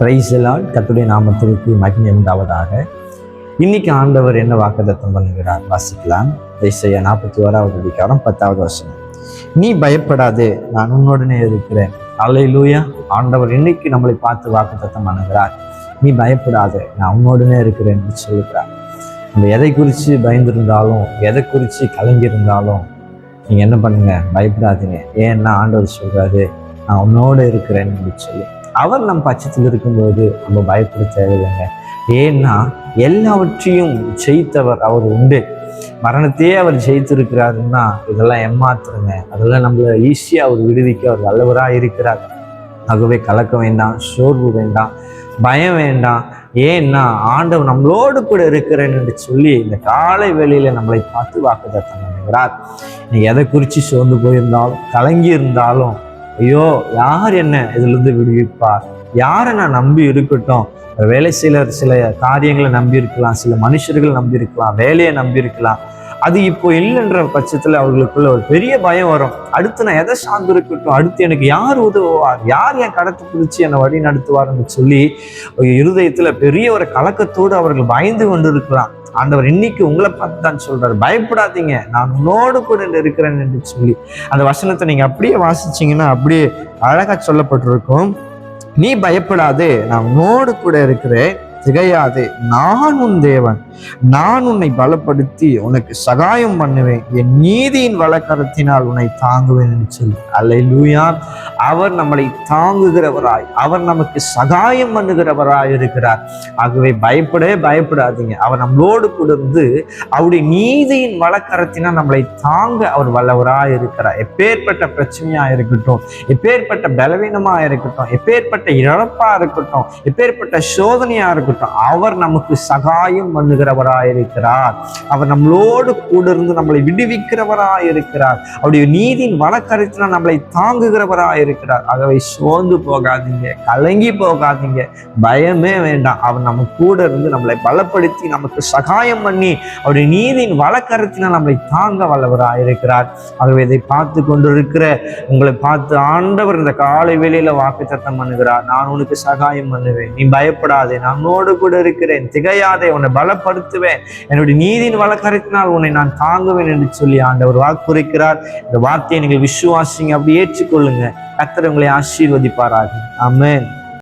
பிரைசலால் கத்துடைய நாமத்திற்கு மகிமை உண்டாவதாக. இன்னைக்கு ஆண்டவர் என்ன வாக்குதத்தம் பண்ணுகிறார்? வாசிக்கலாம். இசையா நாற்பத்தி ஓராவது அதிகாரம் பத்தாவது வருஷம் நீ பயப்படாது நான் உன்னுடனே இருக்கிறேன். அல்லையிலூயா ஆண்டவர் இன்னைக்கு நம்மளை பார்த்து வாக்குத்தத்தம் பண்ணுகிறார். நீ பயப்படாதே நான் உன்னோடனே இருக்கிறேன் சொல்லுகிறார். நம்ம எதை குறித்து பயந்திருந்தாலும் எதை குறித்து கலங்கியிருந்தாலும் நீங்கள் என்ன பண்ணுங்க? பயப்படாதீங்க. ஏன்னா ஆண்டவர் சொல்கிறாரு நான் உன்னோடு இருக்கிறேன்னு சொல்லி. அவர் நம் பட்சத்தில் இருக்கும்போது நம்ம பயப்பட தேவையில்லைங்க. ஏன்னா எல்லாவற்றையும் ஜெயித்தவர் அவர் உண்டு. மரணத்தையே அவர் ஜெயித்திருக்கிறாருன்னா இதெல்லாம் ஏமாத்துறங்க. அதெல்லாம் நம்மளை ஈஸியாக அவர் விடுவிக்க அவர் நல்லவராக இருக்கிறார். ஆகவே கலக்க வேண்டாம் சோர்வு வேண்டாம் பயம் வேண்டாம். ஏன்னா ஆண்டவர் நம்மளோடு கூட இருக்கிறேன் என்று சொல்லி இந்த காலை வேளையில நம்மளை பார்த்து வாக்குத்தத்தம் பண்ணுகிறார். நீ எதை குறித்து சோர்ந்து போயிருந்தாலும் கலங்கி இருந்தாலும் ஐயோ யார் என்ன இதிலிருந்து விடுவிப்பார்? யாரை நான் நம்பி இருக்கட்டும்? வேலை சில சில காரியங்களை நம்பி இருக்கலாம் சில மனுஷர்கள் நம்பி இருக்கலாம் வேலையை நம்பி இருக்கலாம். அது இப்போ இல்லைன்ற பட்சத்தில் அவர்களுக்குள்ள ஒரு பெரிய பயம் வரும். அடுத்து நான் எதை சார்ந்து இருக்கட்டும் அடுத்து எனக்கு யார் உதவுவார் யார் என் கடத்தை பிடிச்சி என்னை வழி நடத்துவார்னு சொல்லி இருதயத்தில் பெரிய ஒரு கலக்கத்தோடு அவர்கள் பயந்து கொண்டு இருக்கலாம் ஆண்டவர் இன்னைக்கு உங்களை பார்த்து தான் சொல்றாரு. பயப்படாதீங்க நான் உன்னோடு கூட இருக்கிறேன் என்று சொல்லி. அந்த வசனத்தை நீங்க அப்படியே வாசிச்சீங்கன்னா அப்படியே அழகா சொல்லப்பட்டிருக்கும். நீ பயப்படாதே நான் உன்னோடு கூட இருக்கிறேன். திகையாதே நான் உன் தேவன். நான் உன்னை பலப்படுத்தி உனக்கு சகாயம் பண்ணுவேன். என் நீதியின் வழக்கரத்தினால் உன்னை தாங்குவேன் என்று சொல்லி. அல்லை அவர் நம்மளை தாங்குகிறவராய் அவர் நமக்கு சகாயம் பண்ணுகிறவராய் இருக்கிறார். ஆகவே பயப்படவே பயப்படாதீங்க. அவர் நம்மளோடு கூட இருந்து அவருடைய நீதியின் வழக்கரத்தினால் நம்மளை தாங்க அவர் வல்லவராய் இருக்கிறார். எப்பேற்பட்ட பிரச்சனையா இருக்கட்டும் எப்பேற்பட்ட பலவீனமா இருக்கட்டும் எப்பேற்பட்ட இழப்பா இருக்கட்டும் எப்பேற்பட்ட சோதனையா இருக்கட்டும் அவர் நமக்கு சகாயம் பண்ணுகிறவராயிருக்கிறார். அவர் நம்மளோடு கூட இருந்து நம்மளை விடுவிக்கிறவராயிருக்கிறார். அவருடைய நீதியின் வழக்கரத்தில் நம்மளை தாங்குகிறவராயிருக்கிறார். ஆகவே சோர்ந்து போகாதீங்க கலங்கி போகாதீங்க பயமே வேண்டாம். அவர் நம்ம கூட இருந்து நம்மளை பலப்படுத்தி நமக்கு சகாயம் பண்ணி அவருடைய நீதியின் வழக்கரத்தில் நம்மளை தாங்க வல்லவராயிருக்கிறார். ஆகவே இதை பார்த்து கொண்டிருக்கிற உங்களை பார்த்து ஆண்டவர் இந்த காலை வேளையில வாக்கு சத்தம் பண்ணுகிறார். நான் உனக்கு சகாயம் பண்ணுவேன். நீ பயப்படாதே. நான் உன்னோடு கூட இருக்கிறேன். திகையாதே உன்னை பலப்படுத்துவேன். என்னுடைய நீதியின் வழக்கரத்தினால் உன்னை நான் தாங்குவேன் என்று சொல்லி ஆண்டவர் வாக்குரைக்கிறார் இந்த வார்த்தையை நீங்கள் விசுவாசிங்க அப்படி ஏற்றுக்கொள்ளுங்க. கத்தர் உங்களை ஆசீர்வதிப்பாராக. அமேன்